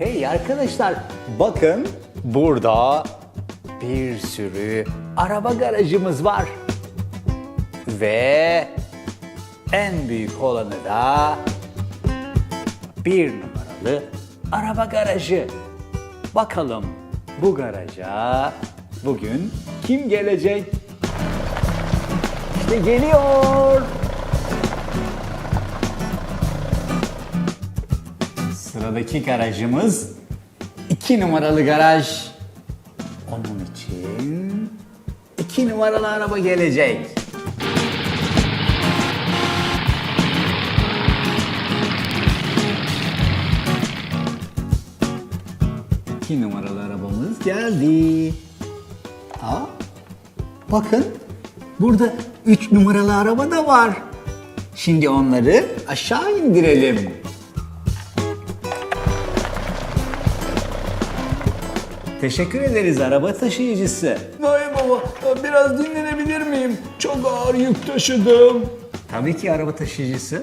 Hey arkadaşlar bakın burada bir sürü araba garajımız var. Ve en büyük olanı da bir numaralı araba garajı. Bakalım bu garaja bugün kim gelecek? İşte geliyor. Sıradaki garajımız iki numaralı garaj. Onun için iki numaralı araba gelecek. İki numaralı arabamız geldi. Aa, bakın burada üç numaralı araba da var. Şimdi onları aşağı indirelim. Teşekkür ederiz araba taşıyıcısı. Vay baba, biraz dinlenebilir miyim? Çok ağır yük taşıdım. Tabii ki araba taşıyıcısı.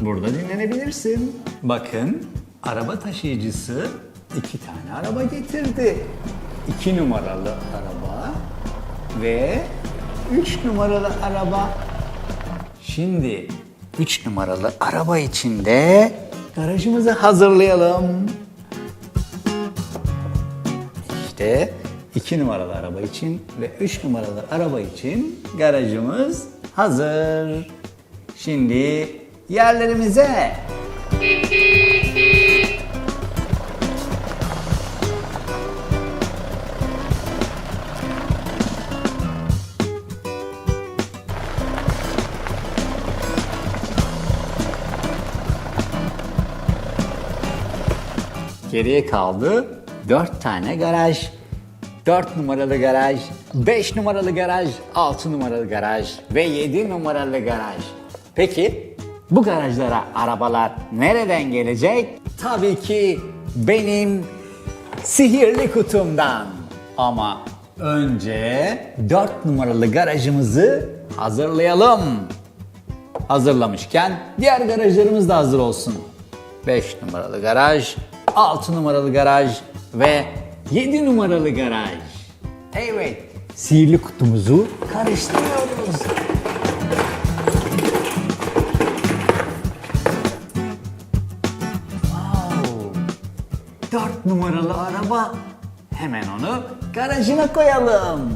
Burada dinlenebilirsin. Bakın araba taşıyıcısı iki tane araba getirdi. İki numaralı araba ve üç numaralı araba. Şimdi üç numaralı araba içinde garajımızı hazırlayalım. İşte iki numaralı araba için ve üç numaralı araba için garajımız hazır. Şimdi yerlerimize. Geriye kaldı 4 tane garaj. 4 numaralı garaj, 5 numaralı garaj, 6 numaralı garaj ve 7 numaralı garaj. Peki bu garajlara arabalar nereden gelecek? Tabii ki benim sihirli kutumdan. Ama önce 4 numaralı garajımızı hazırlayalım. Hazırlamışken diğer garajlarımız da hazır olsun. 5 numaralı garaj, 6 numaralı garaj ve 7 numaralı garaj. Evet, sihirli kutumuzu karıştırıyoruz. Wow, 4 numaralı araba. Hemen onu garajına koyalım.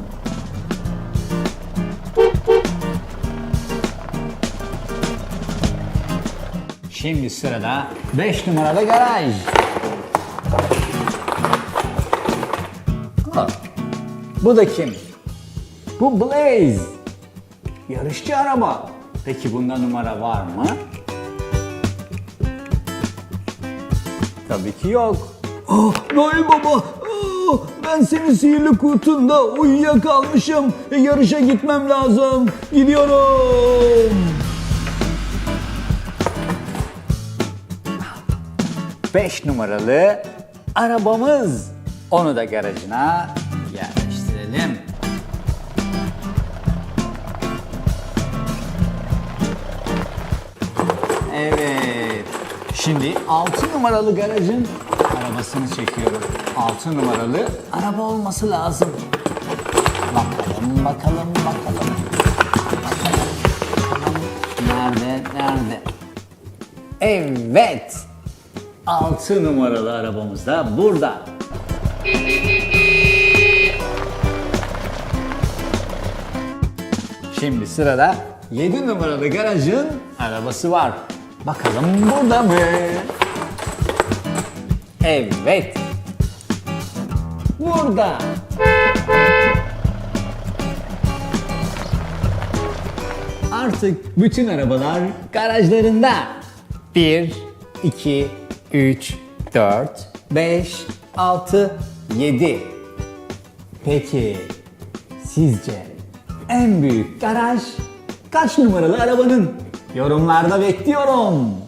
Şimdi sırada 5 numaralı garaj. Bu da kim? Bu Blaze. Yarışçı araba. Peki bunda numara var mı? Tabii ki yok. Ah, Noel baba, ah, ben senin sihirli kutunda uyuyakalmışım. E, Yarışa gitmem lazım. Gidiyorum. Beş numaralı arabamız. Onu da garajına yerleştirelim. Evet. Şimdi 6 numaralı garajın arabasını çekiyorum. 6 numaralı araba olması lazım. Bakalım. Bakalım, bakalım. Nerede, nerede? Evet. 6 numaralı arabamız da burada. Şimdi sırada 7 numaralı garajın arabası var. Bakalım burada mı? Evet. Burada. Artık bütün arabalar garajlarında. 1, 2, 3, 4, 5, 6, 7. Peki sizce en büyük garaj kaç numaralı arabanın? Yorumlarda bekliyorum.